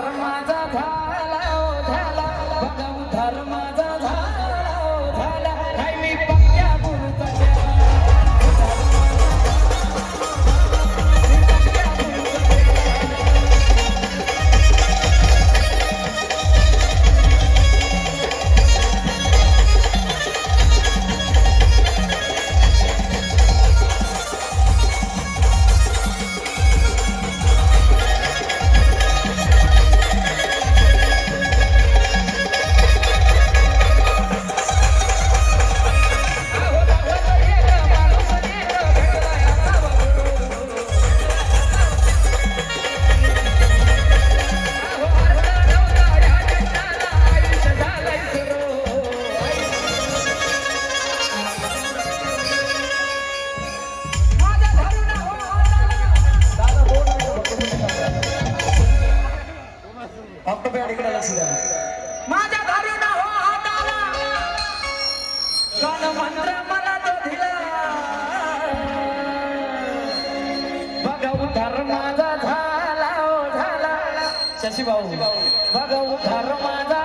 बघा फक्त इकडे लक्ष द्या. माझ्या घरी ना हो हाताला. कान मंत्र मला तो दिला. बघा उधार माझा झाला ओ झाला. शशी भाऊ बघा उधार माझा